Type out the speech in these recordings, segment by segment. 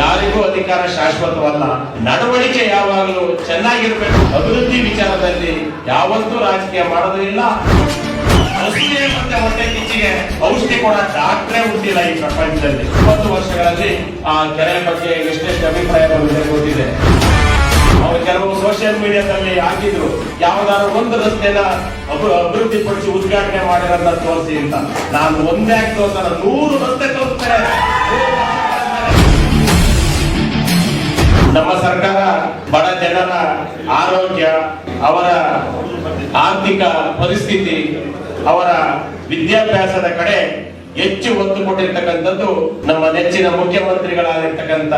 ಯಾರಿಗೂ ಅಧಿಕಾರ ಶಾಶ್ವತವಲ್ಲ. ನಡವಳಿಕೆ ಯಾವಾಗಲೂ ಚೆನ್ನಾಗಿರ್ಬೇಕು. ಅಭಿವೃದ್ಧಿ ವಿಚಾರದಲ್ಲಿ ಯಾವತ್ತೂ ರಾಜಕೀಯ ಮಾಡೋದಿಲ್ಲ ಮತ್ತೆ ಹೊಟ್ಟೆ ಕಿಚ್ಚಿಗೆ ಔಷಧಿ ಕೂಡ ಡಾಕ್ಟ್ರೇ ಹುಟ್ಟಿಲ್ಲ ಈ ಪ್ರಪಂಚದಲ್ಲಿ. ಇಪ್ಪತ್ತು ವರ್ಷಗಳಲ್ಲಿ ಆ ಕೆರೆ ಬಗ್ಗೆ ಎಷ್ಟೆಷ್ಟು ಅಭಿಪ್ರಾಯ ಬಂದಿದೆ ಗೊತ್ತಿದೆ. ಅವರು ಕೆಲವು ಸೋಷಿಯಲ್ ಮೀಡಿಯಾದಲ್ಲಿ ಹಾಕಿದ್ರು. ಯಾವ್ದಾದ್ರು ಒಂದು ರಸ್ತೆನ ಅಭಿ ಅಭಿವೃದ್ಧಿ ಪಡಿಸಿ ಉದ್ಘಾಟನೆ ಮಾಡಿರೋದನ್ನ ತೋರಿಸಿ ಅಂತ. ನಾನು ಒಂದೇ ಆಗ್ತೋ ನೂರು ರಸ್ತೆ ತೋರಿಸ್ತಾರೆ. ಸರ್ಕಾರ, ಬಡ ಜನರ ಆರೋಗ್ಯ, ಅವರ ಆರ್ಥಿಕ ಪರಿಸ್ಥಿತಿ, ಅವರ ವಿದ್ಯಾಭ್ಯಾಸದ ಕಡೆ ಹೆಚ್ಚು ಒತ್ತು ಕೊಟ್ಟಿರ್ತಕ್ಕಂಥದ್ದು ನಮ್ಮ ನೆಚ್ಚಿನ ಮುಖ್ಯಮಂತ್ರಿಗಳಾಗಿರ್ತಕ್ಕಂಥ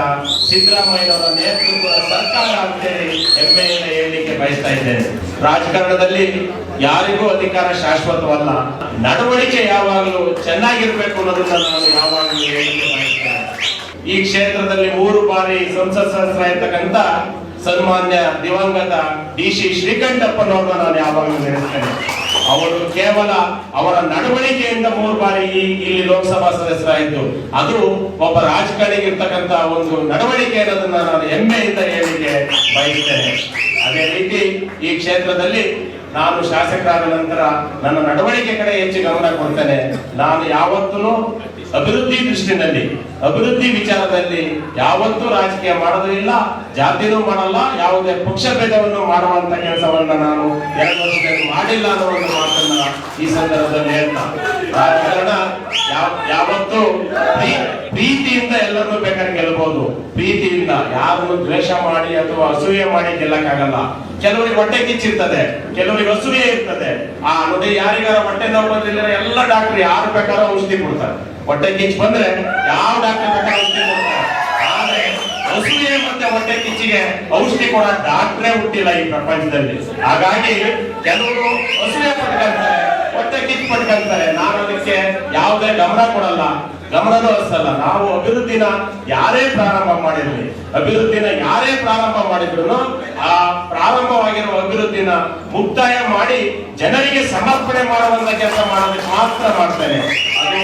ಸಿದ್ದರಾಮಯ್ಯನವರ ನೇತೃತ್ವದ ಸರ್ಕಾರ ಅಂತೇಳಿ ಹೆಮ್ಮೆಯಿಂದ ಹೇಳಲಿಕ್ಕೆ ಬಯಸ್ತಾ ಇದ್ದೇನೆ. ರಾಜಕಾರಣದಲ್ಲಿ ಯಾರಿಗೂ ಅಧಿಕಾರ ಶಾಶ್ವತವಲ್ಲ. ನಡವಳಿಕೆ ಯಾವಾಗಲೂ ಚೆನ್ನಾಗಿರ್ಬೇಕು ಅನ್ನೋದನ್ನ ನಾನು ಯಾವಾಗಲೂ ಹೇಳಲಿಕ್ಕೆ ಬಯಸ್ತೇನೆ ಈ ಕ್ಷೇತ್ರದಲ್ಲಿ ಮೂರು ಬಾರಿ ಸಂಸತ್ ಸದಸ್ಯರಾಗಿರ್ತಕ್ಕಂಥ ಸನ್ಮಾನ್ಯ ದಿವಂಗತ ಡಿ ಸಿ ಶ್ರೀಕಂಠಪ್ಪನವ್ರನ್ನ ನಾನು ಯಾವಾಗಲೂ ನೆನೆಸ್ತೇನೆ. ಅವರು ಕೇವಲ ಅವರ ನಡವಳಿಕೆಯಿಂದ ಮೂರು ಬಾರಿ ಇಲ್ಲಿ ಲೋಕಸಭಾ ಸದಸ್ಯರಾಯಿತು ಅದು ಒಬ್ಬ ರಾಜಕಾರಣಿಗೆ ಇರ್ತಕ್ಕಂಥ ಒಂದು ನಡವಳಿಕೆ ಅನ್ನೋದನ್ನ ನಾನು ಹೆಮ್ಮೆಯಿಂದ ಹೇಳಿಕೆ ಬಯಸ್ತೇನೆ. ಅದೇ ರೀತಿ ಈ ಕ್ಷೇತ್ರದಲ್ಲಿ ನಾನು ಶಾಸಕರಾದ ನಂತರ ನನ್ನ ನಡವಳಿಕೆ ಕಡೆ ಹೆಚ್ಚು ಗಮನ ಕೊಡ್ತೇನೆ. ನಾನು ಯಾವತ್ತೂ ಅಭಿವೃದ್ಧಿ ದೃಷ್ಟಿನಲ್ಲಿ, ಅಭಿವೃದ್ಧಿ ವಿಚಾರದಲ್ಲಿ ಯಾವತ್ತೂ ರಾಜಕೀಯ ಮಾಡೋದಿಲ್ಲ ಜಾತಿನೂ ಮಾಡಲ್ಲ, ಯಾವುದೇ ಪಕ್ಷ ಭೇದವನ್ನು ಮಾಡುವಂತ ಕೆಲಸವನ್ನ ನಾನು ಎರಡು ವರ್ಷದಲ್ಲಿ ಮಾಡಿಲ್ಲ ಅನ್ನೋ ಒಂದು ಮಾತನ್ನ ಈ ಸಂದರ್ಭದಲ್ಲಿ ಹೇಳ್ತಾ ಕಾರಣ ಯಾವ- ಯಾವತ್ತೂ ಪ್ರೀ- ಪ್ರೀತಿಯಿಂದ ಎಲ್ಲರೂ ಬೇಕಾದ್ರೆ ಗೆಲ್ಲಬಹುದು ಪ್ರೀತಿಯಿಂದ ಯಾರನ್ನು ದ್ವೇಷ ಮಾಡಿ ಅಥವಾ ಅಸೂಯೆ ಮಾಡಿ ಗೆಲ್ಲಕ್ಕಾಗಲ್ಲ. ಕೆಲವರಿಗೆ ಹೊಟ್ಟೆ ಕಿಚ್ಚಿರ್ತದೆ, ಕೆಲವರಿಗೆ ಅಸೂಯೆ ಇರ್ತದೆ. ಆ, ನೋಡಿ, ಯಾರಿಗಾರ ಹೊಟ್ಟೆ ನೋವು ಬಂದಿಲ್ಲ ಎಲ್ಲ ಡಾಕ್ಟರ್ ಯಾರು ಬೇಕಾದ್ರೂ ಔಷಧಿ ಕೊಡ್ತಾರೆ. ಹೊಟ್ಟೆ ಕಿಚ್ಚು ಬಂದ್ರೆ ಯಾವ ಡಾಕ್ಟರ್ ಬೇಕಾದ್ರೆ ಆದ್ರೆ ಅಸೂಯೆ ಮತ್ತೆ ಹೊಟ್ಟೆ ಕಿಚ್ಚಿಗೆ ಔಷಧಿ ಕೊಡ ಡಾಕ್ಟ್ರೇ ಹುಟ್ಟಿಲ್ಲ ಈ ಪ್ರಪಂಚದಲ್ಲಿ. ಹಾಗಾಗಿ ಕೆಲವರು ಹಸುವೆ ಪಟ್ಕೊಂತಾರೆ ಹೊಟ್ಟೆ ಕಿಚ್ಚು ಪಟ್ಕೊಂತಾರೆ ನಾನು ಅದಕ್ಕೆ ಯಾವುದೇ ಗಮನ ಕೊಡಲ್ಲ. ಗಮನನೂ ಹರಿಸಲ್ಲ ನಾವು ಅಭಿವೃದ್ಧಿನ ಯಾರೇ ಪ್ರಾರಂಭ ಮಾಡಿರಲಿ, ಅಭಿವೃದ್ಧಿನ ಯಾರೇ ಪ್ರಾರಂಭ ಮಾಡಿದ್ರು ಆ ಪ್ರಾರಂಭವಾಗಿರುವ ಅಭಿವೃದ್ಧಿನ ಮುಕ್ತಾಯ ಮಾಡಿ ಜನರಿಗೆ ಸಮರ್ಪಣೆ ಮಾಡುವಂತ ಕೆಲಸ ಮಾಡೋದಕ್ಕೆ ಮಾತ್ರ ಮಾಡ್ತೇನೆ. ಅದು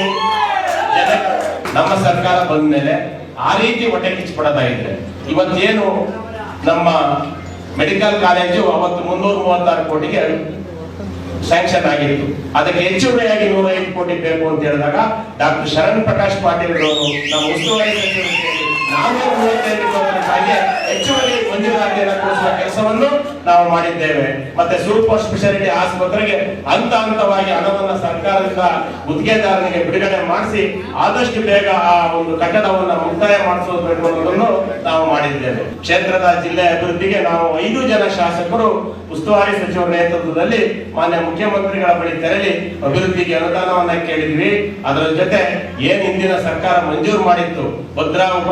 ನಮ್ಮ ಸರ್ಕಾರ ಬಂದ ಮೇಲೆ ಆ ರೀತಿ ಹೊಟ್ಟೆ ಕಿಚ್ಚು ಇದ್ರೆ ಇವತ್ತೇನು ನಮ್ಮ ಮೆಡಿಕಲ್ ಕಾಲೇಜು ಅವತ್ತು ಮುನ್ನೂರ ಮೂವತ್ತಾರು ಕೋಟಿಗೆ ಸ್ಯಾಂಕ್ಷನ್ ಆಗಿತ್ತು. ಅದಕ್ಕೆ ಹೆಚ್ಚುವರಿಯಾಗಿ ನೂರೈದು ಕೋಟಿ ಬೇಕು ಅಂತ ಹೇಳಿದಾಗ ಡಾಕ್ಟರ್ ಶರಣ್ ಪ್ರಕಾಶ್ ಪಾಟೀಲ್ ಅವರು ನಮ್ಮ ಉಸ್ತುವಾರಿ ಸಚಿವರು ನಾನೂರ ಮೂವತ್ತೈದು ರೂಪಾಯಿಗೆ ಹೆಚ್ಚುವರಿ ಮಂಜೂರಾತಿಯನ್ನು ಕೊಡಿಸುವ ಕೆಲಸವನ್ನು ನಾವು ಮಾಡಿದ್ದೇವೆ. ಮತ್ತೆ ಸೂಪರ್ ಸ್ಪೆಷಾಲಿಟಿ ಆಸ್ಪತ್ರೆಗೆ ಹಂತ ಹಂತವಾಗಿ ಹಣವನ್ನ ಸರ್ಕಾರದಿಂದ ಗುತ್ತಿಗೆದಾರನಿಗೆ ಬಿಡುಗಡೆ ಮಾಡಿಸಿ ಆದಷ್ಟು ಬೇಗ ಆ ಒಂದು ಕಟ್ಟಡವನ್ನ ಮುಕ್ತಾಯ ಮಾಡಿಸಬೇಕು ಅನ್ನೋದನ್ನು ನಾವು ಮಾಡಿದ್ದೇವೆ. ಕ್ಷೇತ್ರದ ಜಿಲ್ಲೆ ಅಭಿವೃದ್ಧಿಗೆ ನಾವು ಐದು ಜನ ಶಾಸಕರು, ಉಸ್ತುವಾರಿ ಸಚಿವರ ನೇತೃತ್ವದಲ್ಲಿ ಮಾನ್ಯ ಮುಖ್ಯಮಂತ್ರಿಗಳ ಬಳಿ ತೆರಳಿ ಅಭಿವೃದ್ಧಿಗೆ ಅನುದಾನವನ್ನ ಕೇಳಿದ್ವಿ. ಅದರ ಜೊತೆ ಏನ್ ಹಿಂದಿನ ಸರ್ಕಾರ ಮಂಜೂರು ಮಾಡಿತ್ತು? ಭದ್ರಾ ಉಪ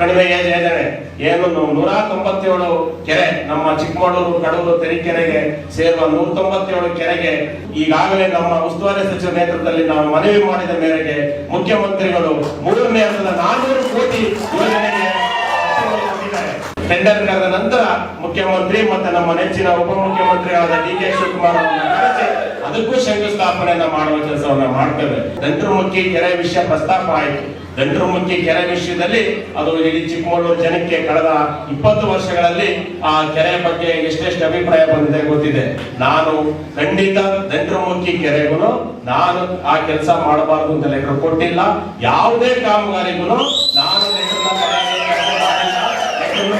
ಕಣಿವೆ ಯೋಜನೆ ಏನು ನೂರ ತೊಂಬತ್ತೇಳು ಕೆರೆ, ನಮ್ಮ ಚಿಕ್ಕಮಗಳೂರು ಕಡೂರು ತೆರಿಕೆರೆಗೆ ಸೇರುವ ನೂರ ತೊಂಬತ್ತೇಳು ಕೆರೆಗೆ ಈಗಾಗಲೇ ನಮ್ಮ ಉಸ್ತುವಾರಿ ಸಚಿವ ನೇತೃತ್ವದಲ್ಲಿ ನಾವು ಮನವಿ ಮಾಡಿದ ಮೇರೆಗೆ ಮುಖ್ಯಮಂತ್ರಿಗಳು ಮೂರನೇ ಹಂತದ ನಾನ್ನೂರು ಕೋಟಿ ಯೋಜನೆಗೆ. ಟೆಂಡರ್ ಕರೆದ ನಂತರ ಮುಖ್ಯಮಂತ್ರಿ ಮತ್ತೆ ನಮ್ಮ ನೆಚ್ಚಿನ ಉಪಮುಖ್ಯಮಂತ್ರಿಗಳಾದ ಡಿ ಕೆ ಶಿವಕುಮಾರ್ ಅದಕ್ಕೂ ಶಂಕುಸ್ಥಾಪನೆಯನ್ನ ಮಾಡುವ ಕೆಲಸವನ್ನ ಮಾಡ್ತೇವೆ ದಂಟ್ರಮುಖಿ ಕೆರೆ ವಿಷಯ ಪ್ರಸ್ತಾಪ ಆಯಿತು ದಂಟ್ರಮುಖಿ ಕೆರೆ ವಿಷಯದಲ್ಲಿ, ಅದು ಇಡೀ ಚಿಕ್ಕಮಗಳೂರು ಜನಕ್ಕೆ ಕಳೆದ ಇಪ್ಪತ್ತು ವರ್ಷಗಳಲ್ಲಿ ಆ ಕೆರೆ ಬಗ್ಗೆ ಎಷ್ಟೆಷ್ಟು ಅಭಿಪ್ರಾಯ ಬಂದಿದೆ ಗೊತ್ತಿದೆ. ನಾನು ಖಂಡಿತ ದಂಟ್ರಮುಖಿ ಕೆರೆಗೂ ನಾನು ಆ ಕೆಲಸ ಮಾಡಬಾರದು ಅಂತ ಲೆಕ್ಕ ಕೊಟ್ಟಿಲ್ಲ. ಯಾವುದೇ ಕಾಮಗಾರಿಗೂ ನಾನು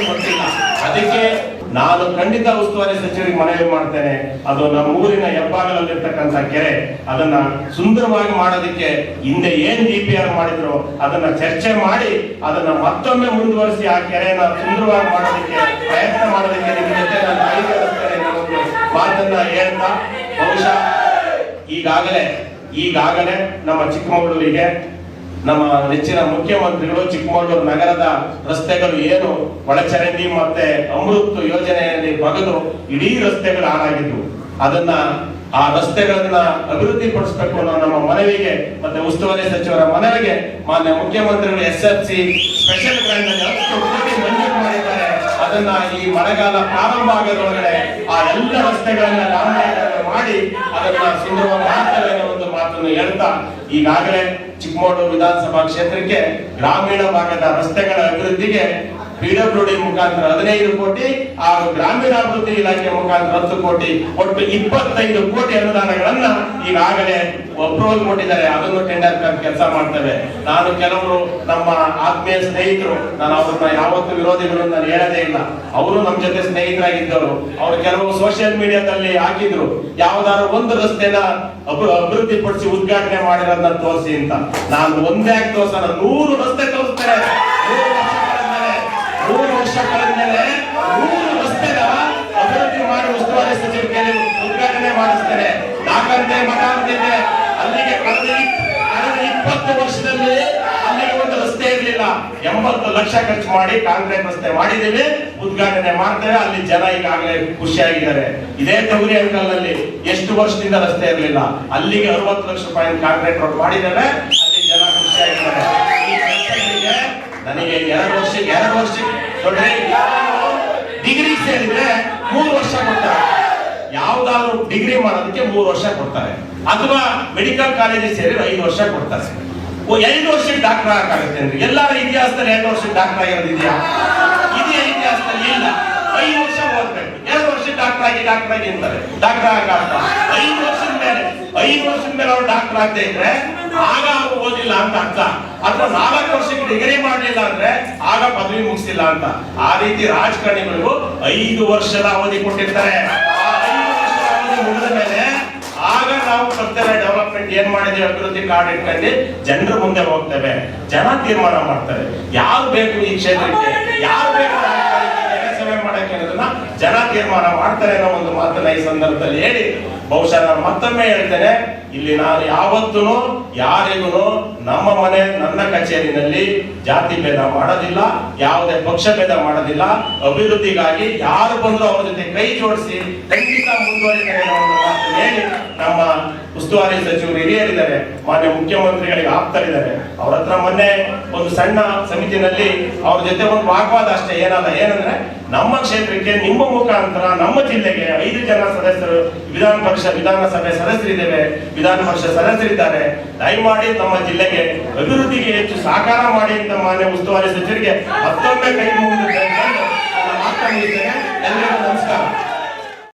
ಕೊಟ್ಟಿಲ್ಲ ಅದಕ್ಕೆ ನಾನು ಖಂಡಿತ ಉಸ್ತುವಾರಿ ಸಚಿವರಿಗೆ ಮನವಿ ಮಾಡ್ತೇನೆ. ಅದು ನಮ್ಮ ಊರಿನ ಹೆಬ್ಬಾಗಲಲ್ಲಿರ್ತಕ್ಕಂಥ ಕೆರೆ. ಅದನ್ನ ಸುಂದರವಾಗಿ ಮಾಡೋದಕ್ಕೆ ಹಿಂದೆ ಏನ್ ಡಿ ಪಿ ಆರ್ ಮಾಡಿದ್ರು ಅದನ್ನ ಚರ್ಚೆ ಮಾಡಿ ಅದನ್ನ ಮತ್ತೊಮ್ಮೆ ಮುಂದುವರಿಸಿ ಆ ಕೆರೆಯನ್ನ ಸುಂದರವಾಗಿ ಮಾಡೋದಕ್ಕೆ ಪ್ರಯತ್ನ ಮಾಡೋದಕ್ಕೆ ನಿಮ್ಮ ಜೊತೆ ನಾನು ಮಾತನ್ನ ಹೇಳ್ತಾ ಬಹುಶಃ ಈಗಾಗಲೇ ಈಗಾಗಲೇ ನಮ್ಮ ಚಿಕ್ಕಮಗಳೂರಿಗೆ ನಮ್ಮ ನೆಚ್ಚಿನ ಮುಖ್ಯಮಂತ್ರಿಗಳು ಚಿಕ್ಕಮಗಳೂರು ನಗರದ ರಸ್ತೆಗಳು ಏನು? ಒಳಚರಂಡಿ ಮತ್ತೆ ಅಮೃತ್ ಯೋಜನೆಯಲ್ಲಿ ಬಗೆದು ಇಡೀ ರಸ್ತೆಗಳು ಹಾಳಾಗಿದ್ವು. ಅದನ್ನ ಆ ರಸ್ತೆಗಳನ್ನ ಅಭಿವೃದ್ಧಿ ಪಡಿಸಬೇಕು ಅನ್ನೋ ನಮ್ಮ ಮನವಿಗೆ ಮತ್ತೆ ಉಸ್ತುವಾರಿ ಸಚಿವರ ಮನವಿಗೆ ಮಾನ್ಯ ಮುಖ್ಯಮಂತ್ರಿಗಳು ಎಸ್ ಎಫ್ ಸಿ ಸ್ಪೆಷಲ್ ಮಾಡಿದ್ದಾರೆ. ಅದನ್ನ ಈ ಮಳೆಗಾಲ ಪ್ರಾರಂಭ ಆಗದೊಳಗಡೆ ಆ ಎಲ್ಲ ರಸ್ತೆಗಳನ್ನ ಮಾಡಿ ಅದನ್ನ ಮಾಡ್ತೇವೆ ಒಂದು ಮಾತನ್ನು ಹೇಳ್ತಾ ಈಗಾಗಲೇ ಚಿಕ್ಕಮಗಳೂರು ವಿಧಾನಸಭಾ ಕ್ಷೇತ್ರಕ್ಕೆ ಗ್ರಾಮೀಣ ಭಾಗದ ರಸ್ತೆಗಳ ಅಭಿವೃದ್ಧಿಗೆ ಪಿಡಬ್ಲ್ಯೂ ಡಿ ಮುಖಾಂತರ ಹದಿನೈದು ಕೋಟಿ ಹಾಗೂ ಗ್ರಾಮೀಣಾಭಿವೃದ್ಧಿ ಇಲಾಖೆ ಮುಖಾಂತರ ಹತ್ತು ಕೋಟಿ, ಒಟ್ಟು ಇಪ್ಪತ್ತೈದು ಕೋಟಿ ಅನುದಾನಗಳನ್ನ ಈಗಾಗಲೇ ಅಪ್ರೂವಲ್ ಕೊಟ್ಟಿದ್ದಾರೆ. ಅದನ್ನು ಟೆಂಡರ್ ಕೆಲಸ ಮಾಡ್ತೇವೆ. ನಾನು ಕೆಲವರು ನಮ್ಮ ಆತ್ಮೀಯ ಸ್ನೇಹಿತರು. ನಾನು ಅವ್ರನ್ನ ಯಾವತ್ತು ವಿರೋಧಿಗಳು ನಾನು ಹೇಳದೇ ಇಲ್ಲ. ಅವರು ನಮ್ಮ ಜೊತೆ ಸ್ನೇಹಿತರಾಗಿದ್ದರು ಅವರು ಕೆಲವು ಸೋಷಿಯಲ್ ಮೀಡಿಯಾದಲ್ಲಿ ಹಾಕಿದ್ರು. ಯಾವ್ದಾದ್ರು ಒಂದು ರಸ್ತೆನ ಅಭಿವೃದ್ಧಿ ಪಡಿಸಿ ಉದ್ಘಾಟನೆ ಮಾಡಿರೋದನ್ನ ತೋರಿಸಿ ಅಂತ. ನಾನು ಒಂದೇ ತೋರ್ಸಲ್ಲ. ನೂರು ರಸ್ತೆ ತೋರಿಸ್ತೇನೆ ನೂರು ವರ್ಷ ಕಳೆದ್ಮೇಲೆ ಮೇಲೆ ನೂರು ರಸ್ತೆನ ಅಭಿವೃದ್ಧಿ ಮಾಡಿ ಉಸ್ತುವಾರಿ ಸಚಿವರಿಗೆ ಉದ್ಘಾಟನೆ ಮಾಡಿಸ್ತಾರೆ ನಾಲ್ಕಂತೆ ಮಠ ಅಂತಿದೆ ಅಲ್ಲಿಗೆ ಕಳೆದ ಇಪ್- ಇಪ್ಪತ್ತು ವರ್ಷದಲ್ಲಿ ಅಲ್ಲಿಗೆ ಒಂದು ರಸ್ತೆ ಇರಲಿಲ್ಲ. ಎಂಬತ್ತು ಲಕ್ಷ ಖರ್ಚು ಮಾಡಿ ಕಾಂಕ್ರೀಟ್ ರಸ್ತೆ ಮಾಡಿದ್ದೇವೆ. ಉದ್ಘಾಟನೆ ಮಾಡ್ತೇವೆ. ಅಲ್ಲಿ ಜನ ಈಗಾಗಲೇ ಖುಷಿಯಾಗಿದ್ದಾರೆ. ಇದೇ ತೊಗರಿ ಅಂಕಲ್ನಲ್ಲಿ ಎಷ್ಟು ವರ್ಷದಿಂದ ರಸ್ತೆ ಇರಲಿಲ್ಲ. ಅಲ್ಲಿಗೆ ಅರವತ್ತು ಲಕ್ಷ ರೂಪಾಯಿ ಕಾಂಕ್ರೀಟ್ ರೋಡ್ ಮಾಡಿದ್ದೇವೆ. ಅಲ್ಲಿ ಜನ ಖುಷಿಯಾಗಿದ್ದಾರೆ. ನನಗೆ ಎರಡು ವರ್ಷ ಎರಡು ವರ್ಷ ಡಿಗ್ರಿ ಸೇರಿದ್ರೆ ಮೂರು ವರ್ಷ ಕೊಡ್ತಾರೆ. ಯಾವ್ದಾದ್ರು ಡಿಗ್ರಿ ಮಾಡೋದಕ್ಕೆ ಮೂರು ವರ್ಷ ಕೊಡ್ತಾರೆ. ಅಥವಾ ಮೆಡಿಕಲ್ ಕಾಲೇಜಿಗೆ ಸೇರಿದ್ರೆ ಐದು ವರ್ಷ ಕೊಡ್ತಾರೆ. ಐದು ವರ್ಷಕ್ಕೆ ಡಾಕ್ಟರ್ ಆಗಕ್ಕಾಗುತ್ತೆ ಅಂದ್ರೆ ಎಲ್ಲರ ಇತಿಹಾಸದಲ್ಲಿ ಎರಡು ವರ್ಷ ಡಾಕ್ಟರ್ ಆಗಿರೋದಿದೆಯಾ? ಇದೆಯಾ ಇತಿಹಾಸದಲ್ಲಿ ಇಲ್ಲ. ಐದು ವರ್ಷ ಓದ್ಬೇಕು. ಎರಡು ವರ್ಷ ಡಾಕ್ಟರ್ ಆಗಿ ಡಾಕ್ಟರ್ ಆಗಿ ಅಂತಾರೆ ಡಾಕ್ಟರ್ ಆಗಲ್ಲ ಐದು ವರ್ಷದ ಮೇಲೆ, ಐದು ವರ್ಷದ ಮೇಲೆ ಅವ್ರು ಡಾಕ್ಟರ್ ಆಗದೆ ಇದ್ರೆ ಆಗ ಅವ್ರು ಓದಿಲ್ಲ ಅಂತ ಅರ್ಥ. ಅಥವಾ ನಾಲ್ಕು ವರ್ಷಕ್ಕೆ ಡಿಗ್ರಿ ಮಾಡಲಿಲ್ಲ ಅಂದ್ರೆ ಆಗ ಪದವಿ ಮುಗಿಸಿಲ್ಲ ಅಂತ. ಆ ರೀತಿ ರಾಜಕಾರಣಿಗಳಿಗೂ ಐದು ವರ್ಷದ ಅವಧಿ ಕೊಟ್ಟಿರ್ತಾರೆ. ಮುಗಿದ ಮೇಲೆ ಆಗ ನಾವು ಕರ್ತವ್ಯ ಡೆವಲಪ್ಮೆಂಟ್ ಏನ್ ಮಾಡಿದೀವಿ ಅಭಿವೃದ್ಧಿ ಕಾರ್ಡ್ ಇಟ್ಕೊಂಡು ಜನರ ಮುಂದೆ ಹೋಗ್ತೇವೆ. ಜನ ತೀರ್ಮಾನ ಮಾಡ್ತಾರೆ? ಯಾರು ಬೇಕು ಈ ಕ್ಷೇತ್ರಕ್ಕೆ? ಯಾರು ಬೇಕು? ಜನ ತೀರ್ಮಾನ ಮಾಡ್ತಾರೆ ಅನ್ನೋ ಒಂದು ಮಾತನ್ನ ಈ ಸಂದರ್ಭದಲ್ಲಿ ಹೇಳಿ, ಬಹುಶಃ ನಾನು ಮತ್ತೊಮ್ಮೆ ಹೇಳ್ತೇನೆ, ಇಲ್ಲಿ ನಾನು ಯಾವತ್ತೂ ಯಾರಿಗೂ ನಮ್ಮ ಮನೆ, ನನ್ನ ಕಚೇರಿನಲ್ಲಿ ಜಾತಿ ಭೇದ ಮಾಡೋದಿಲ್ಲ, ಯಾವುದೇ ಪಕ್ಷ ಭೇದ ಮಾಡೋದಿಲ್ಲ. ಅಭಿವೃದ್ಧಿಗಾಗಿ ಯಾರು ಬಂದ್ರು ಅವ್ರ ಜೊತೆ ಕೈ ಜೋಡಿಸಿ, ಖಂಡಿತ ಮುಂದುವರಿತಾರೆ ಹೇಳಿ ನಮ್ಮ ಉಸ್ತುವಾರಿ ಸಚಿವರು ಹಿರಿಯರಿದ್ದಾರೆ, ಮಾನ್ಯ ಮುಖ್ಯಮಂತ್ರಿಗಳಿಗೆ ಆಪ್ತರಿದ್ದಾರೆ, ಅವ್ರ ಹತ್ರ ಮೊನ್ನೆ ಒಂದು ಸಣ್ಣ ಸಮಿತಿನಲ್ಲಿ ಅವ್ರ ಜೊತೆ ಒಂದು ವಾಗ್ವಾದ ಅಷ್ಟೇ, ಏನಲ್ಲ, ಏನಂದ್ರೆ ನಮ್ಮ ಕ್ಷೇತ್ರಕ್ಕೆ ನಿಮ್ಮ ಮುಖಾಂತರ ನಮ್ಮ ಜಿಲ್ಲೆಗೆ ಐದು ಜನ ಸದಸ್ಯರು, ವಿಧಾನ ಪರಿಷತ್, ವಿಧಾನಸಭೆ ಸದಸ್ಯರಿದ್ದೇವೆ, ವಿಧಾನ ಪರಿಷತ್ ಸದಸ್ಯರಿದ್ದಾರೆ. ದಯಮಾಡಿ ನಮ್ಮ ಜಿಲ್ಲೆಗೆ ಅಭಿವೃದ್ಧಿಗೆ ಹೆಚ್ಚು ಸಹಕಾರ ಮಾಡಿ ಅಂತ ಮಾನ್ಯ ಉಸ್ತುವಾರಿ ಸಚಿವರಿಗೆ ಮತ್ತೊಮ್ಮೆ ಕೈ ಮುಗಿದ ಎಲ್ಲರಿಗೂ ನಮಸ್ಕಾರ.